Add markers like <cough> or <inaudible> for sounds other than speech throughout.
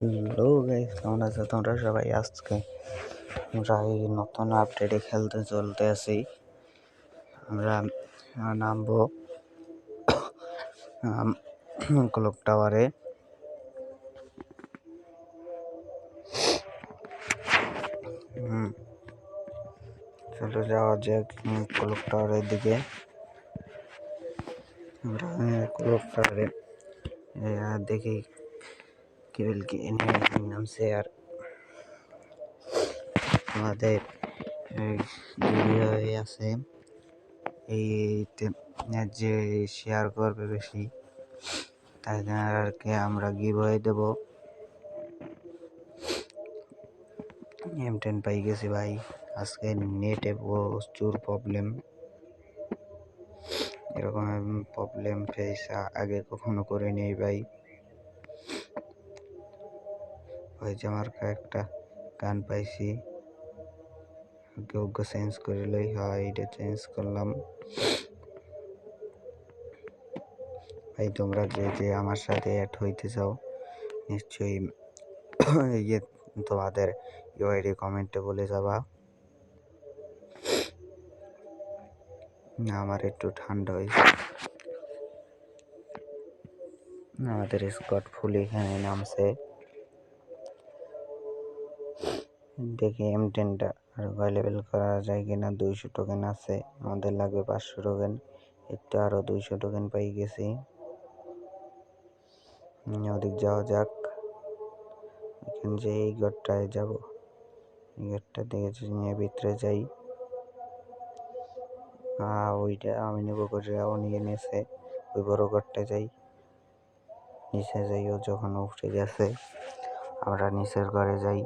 Hello guys কেমন আছো তোমরা সবাই? আজকে আমরা এই নতুন আপডেটে খেলতে চলতে আছি। আমরা নামবো ক্লক টাওয়ারে চলে যাওয়া যাক ক্লক টাওয়ারের দিকে। আমরা ক্লক টাওয়ারে দেখি কেবলকে এনে নামছে আর আমাদের আছে এই যে শেয়ার করবে বেশি, তাই আর কি আমরা গিভ হয়ে দেবো। এম টেন পাই গেছি ভাই, আজকে নেটে প্রচুর প্রবলেম এরকম প্রবলেম ফেস আগে কখনো করে নেই ভাই। আমার কয়েকটা গান পাইছি। যোগ্য চেঞ্জ করে লই, হয় এটা চেঞ্জ করলাম। ভাই, তোমরা যে যে আমার সাথে অ্যাড হইতে চাও, নিশ্চয়ই <coughs> ইয়ে তোমাদের ইউআইডি কমেন্টে বলে যাবা। আমার একটু ঠান্ডা হয়েছে আমাদের স্কট ফুল এখানে নামছে। দেখি এম টেনটা আর অ্যাভেলেবেল করা যায় কিনা, দুইশো টোকেন আছে, আমাদের লাগবে পাঁচশো টোকেন একটু আরও দুইশো টোকেন পাই গেছি। ওদিক যাওয়া যাক, এখানে যে এই ঘরটায় যাব, এই ঘরটা দেখেছি নিয়ে ভিতরে যাই ওইটা আমি নেব ও নিয়ে নিয়েছে, ওই বড় ঘরটা যাই, নিচে যাই, ও যখন উঠে গেছে, আমরা নিচের ঘরে যাই।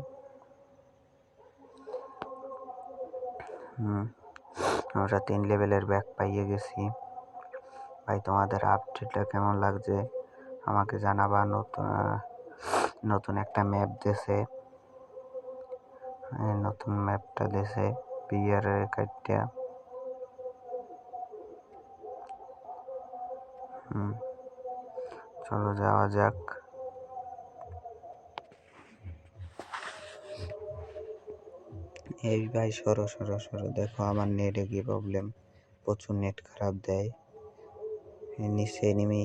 আমরা তিন লেভেলের ব্যাগ পাইয়ে গেছি। ভাই, তোমাদের আপডেটটা কেমন লাগছে? আমাকে জানাবা, নতুন নতুন একটা ম্যাপ দেশে নতুন ম্যাপটা দেশে পিয়ারের হুম, চলো যাওয়া যাক। এই ভাই, সরো সরো সরো। দেখো, আমার নেটে কি প্রবলেম প্রচুর নেট খারাপ দেয়। নিচে এনিমি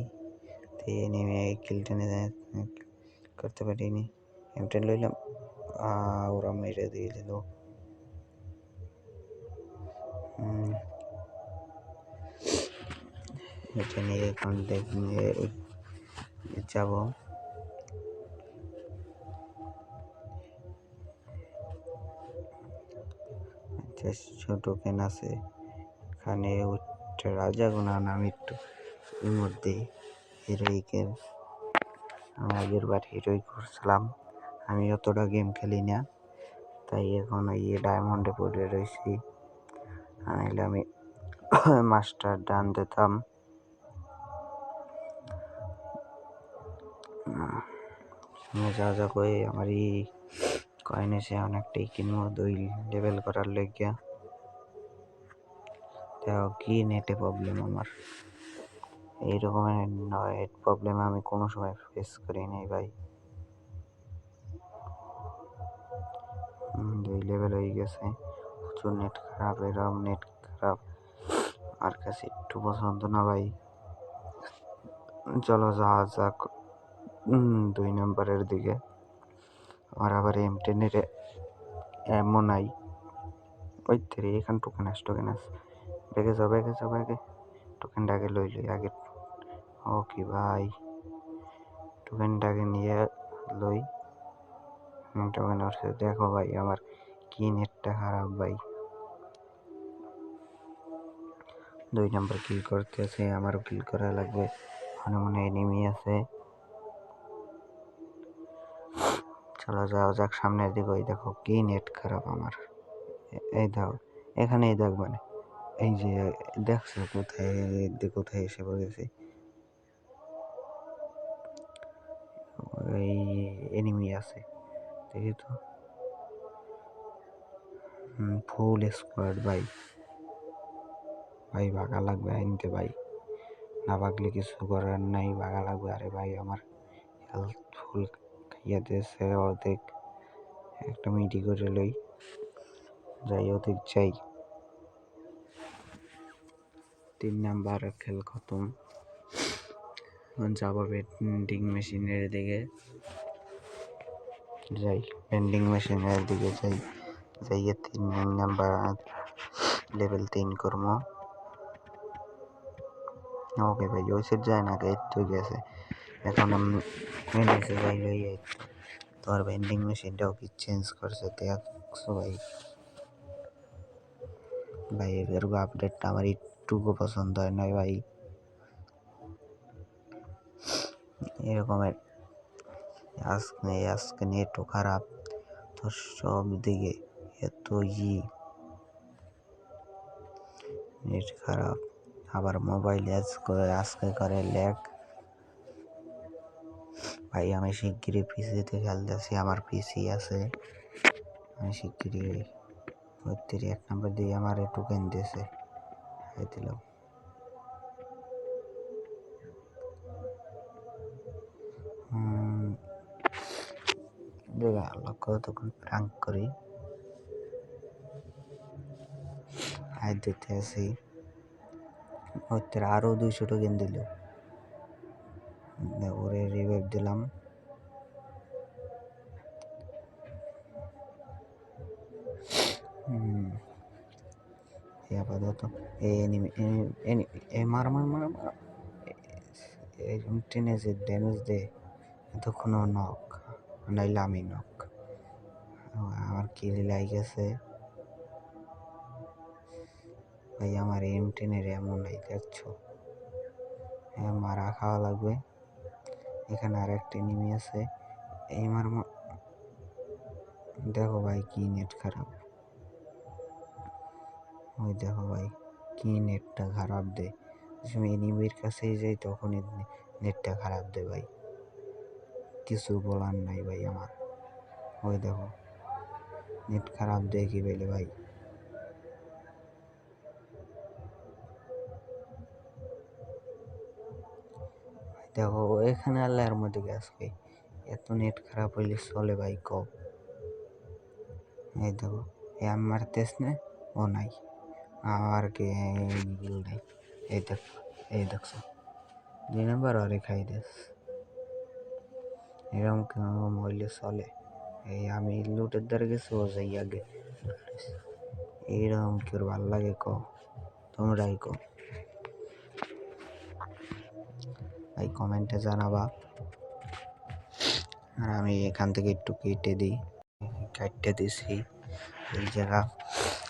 এনিমি এই কিলটা করতে পারিনি। এমটেন লইলাম। ওরা মেরে দিয়ে দিল। এটা নিয়ে এখন নিয়ে যাব। চারশো টোকেন আছে। এখানে রাজা গুনা নাম একটু এর মধ্যে হিরোইকের আমি আগের বার হিরোই করছিলাম। আমি অতটা গেম খেলি না, তাই এখন ইয়ে ডায়মন্ডে পড়ে রয়েছি নাহলে আমি <coughs> মাস্টার ডান দিতাম। যা যা করে আমার এই কয়েন এসে অনেকটাই কিনবো, দুই লেভেল করার লেগিয়া দেখো কি নেটে প্রবলেম আমার? এই রকমের নেট প্রবলেম আমি কোনো সময় ফেস করি নাই ভাই। দুই লেভেল হয়ে গেছে। প্রচুর নেট খারাপ এরকম নেট খারাপ। আর কাছে একটু পছন্দ না ভাই। চলো যাওয়া যাক দুই নম্বরের দিকে। আমার আবার এম টেনের এমন নাই ওই তেরে এখান টোকেন আস টোকেন আস বেগে যাও বেগে যাও বেগে টোকেনটা আগে লই লই, আগে। ও কি ভাই টোকেনটা আগে নিয়ে লই। টোকেন আসছে দেখো ভাই, আমার কি নেটটা খারাপ ভাই। দুই নাম্বার কিল করতে আছে, আমারও কিল করা লাগবে। মনে মনে এনিমি আছে। চলো যাও, যাক সামনের দিকে ওই দেখো কি নেট খারাপ আমার। এই দাও, এখানেই দেখ মানে এই যে, দেখছ কোথায় কোথায় এসে পড়েছে? এই এনিমি আছে, দেখি তো। ফুল স্কোয়াড ভাই। ভাই ভাগা লাগবে আনতে ভাই। না ভাগলে কিছু করার নাই ভাগা লাগবে, আরে ভাই, আমার হেলথ ফুল ইয়ে দিয়েছে অর্ধেক একটা মিটি করে লই। যাই, অর্ধেক যাই তিন নাম্বার, খেল খতম। যাব বেন্ডিং মেশিনের দিকে। যাই বেন্ডিং মেশিনের দিকে যাই। যাইয়ে তিন নাম্বার লেভেল তিন করব। ওকে ভাই, ওই সেট যায় না গেট তো গেছে। এখন আমি লই এই তোর ভেন্ডিং মেশিনটাও কি চেঞ্জ করছে দেখছ ভাই ভাই এর আপডেটটা আমার একটুকু পছন্দ হয় না ভাই। এরকমের আজকে আজকে নেটও খারাপ। তো সব দিকে এত ই। নেট খারাপ। আবার মোবাইল আজকে আজকে করে ল্যাগ ভাই, আমি শিগগিরই পিসিতে খেলতেছি, আমার পিসি আছে। আমি শিগগিরই ওই এক নম্বর দিয়ে আমার টোকেন দিয়েছে দিলাম দেখা লক্ষ্য তখন প্রাঙ্ক করি? হাই দিতে আসি হচ্ছে আরও দুইশো টোকেন দিল। ওরে রিভাইভ দিলাম। আপাতত এই মার মার মার মার। টেনে যে ড্যামেজ দে এতক্ষণও নক নাইলে আমি নক আমার কিল লাই গেছে। ভাই, আমার এম টেনের এমন নাই দেখছ মারা খাওয়া লাগবে। এখানে আর একটা এনিমি আছে। এই মার দেখো ভাই কি নেট খারাপ। ওই দেখো ভাই কি নেটটা খারাপ দেয় সময় এনিমির কাছেই যাই তখনই নেটটা খারাপ দেয় ভাই। কিছু বলার নাই ভাই আমার। ওই দেখো নেট খারাপ দেয় কি বলে ভাই। দেখো, এখানে আল্লাহর মধ্যে গেছে এত নেট খারাপ হইলে চলে ভাই ক এই দেখো, এ আমি মারতেস না, ও নাই। আমার কে নাই। এই দেখ, এই দেখছ দুই নাম্বার আরে খাই দেস। এরকম কেমন হইলে চলে। এই আমি লুটের দ্বারা গেছি, ও যাই আগে। এইরকম কেউ ভালো লাগে ক তোমরাই কো ভাই কমেন্টে জানাবা। আর আমি এখান থেকে একটু কেটে দিই। কাটতে দিছি এই জায়গা।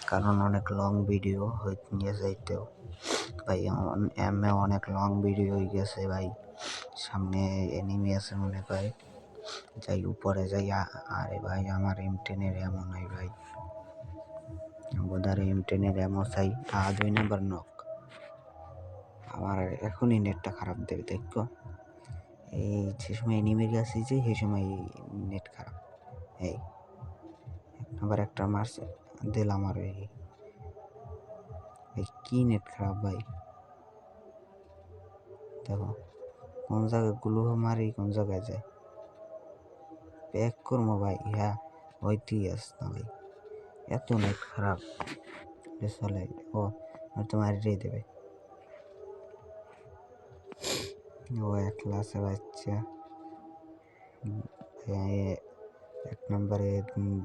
কারণ অনেক লং ভিডিও হয়ে নিয়ে যাইতেও। ভাই এমএ অনেক লং ভিডিও হয়ে গেছে ভাই। সামনে এনিমি আছে মনে করে যাই উপরে যাই আরে ভাই, আমার এম টেনের এমন নাই ভাই। বোধার এম টেনের এমন চাই। আ দুই নাম্বার নক আমার এখনই নেটটা খারাপ দেবে দেখো এই যে সময় এনিমির কাছে যে, সেই সময় নেট খারাপ। এই আবার একটা মারছে দিলাম আর এই। কি নেট খারাপ ভাই? দেখো, কোন জায়গায়গুলো মারি, কোন জায়গায় যায়। প্যাক করব ভাই হ্যাঁ হইতেই আস না এত নেট খারাপ। চলে, ও হয়তো মারিয়ে দেবে। ও এক ক্লাসে বাচ্চা এক নম্বরে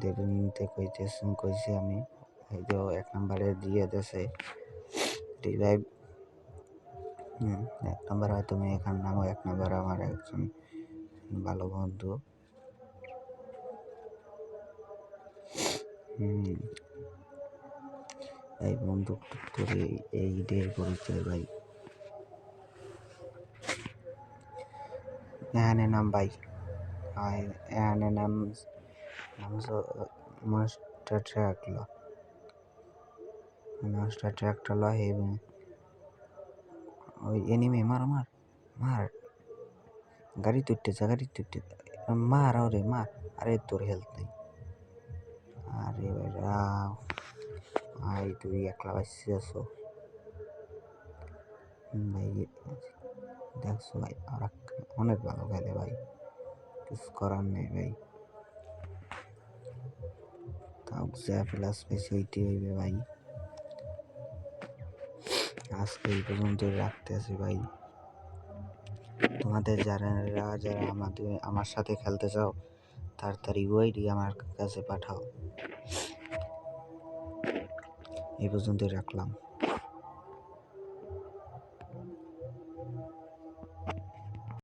দেবেন কইতেছে কইছি আমি, এই যে এক নম্বরে দিয়ে দেছে রিভাইভ এক নম্বর হয়তো তুমি, এখান নামও এক নম্বর আমার একজন ভালো বন্ধু। এই বন্দুক করে এই ঈদের পরিচয় ভাই। এখানে নাম ভাই এখানে নাম মনস্টার ট্র্যাক ল মনস্টার ট্র্যাকটা ল এবং ওই এনিমে মার মার মার গাড়ি তুটতেছে গাড়ি তুটতে মার আরে মার আরে তোর হেলথ নেই আরে বেটা ভাই তুই একলা বাঁচতে আছো ভাই দেখছ ভাই আর অনেক ভালো খেলে ভাই। কিছু করার নেই ভাই। তাও যা প্লাস পেয়েছি ওইটি হইবে ভাই। আজকে এই পর্যন্তই রাখতে আছি ভাই। তোমাদের যারা যারা আমাদের, আমার সাথে খেলতে চাও, তাড়াতাড়ি ওইডি আমার কাছে পাঠাও। এই পর্যন্তই রাখলাম।